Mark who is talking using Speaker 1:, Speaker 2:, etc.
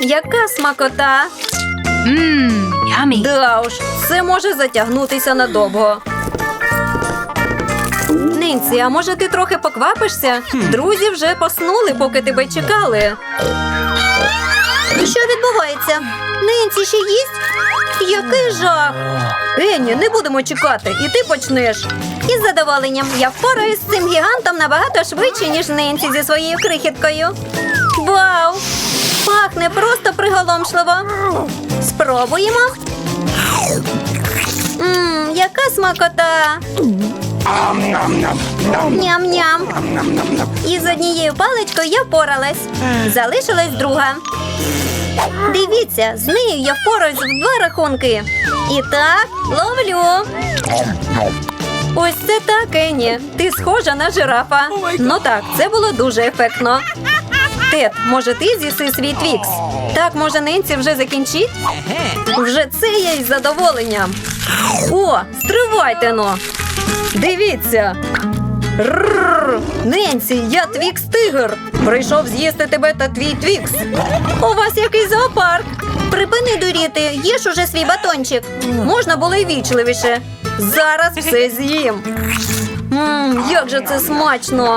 Speaker 1: яка смакота!
Speaker 2: Mmm, yummy.
Speaker 1: Да уж, це може затягнутися надовго. Нинці, а може ти трохи поквапишся? Друзі вже поснули, поки тебе чекали. Що відбувається? Нинці ще їсть? Який жах! Енні, не будемо чекати, і ти почнеш. Із задоволенням я впораюсь з цим гігантом набагато швидше, ніж Нинці зі своєю крихіткою. Вау! Пахне просто приголомшливо. Спробуємо. Мм, яка смакота. Ням-ням. І з однією паличкою я впоралась. Залишилась друга. Дивіться, з нею я впораюсь в два рахунки. І так, ловлю. Ось це так, Енні. Ти схожа на жирафа. Ну так, це було дуже ефектно. Тед, може ти з'їси свій твікс? Так, може, Ненці вже закінчить? Вже це я із задоволенням. О, стривайте но. Дивіться. Рррр. Ненсі, я твікс тигр. Прийшов з'їсти тебе та твій твікс. У вас який зоопарк. Припини дуріти, їж уже свій батончик. Можна було й вічливіше. Зараз все з'їм. Мм, як же це смачно!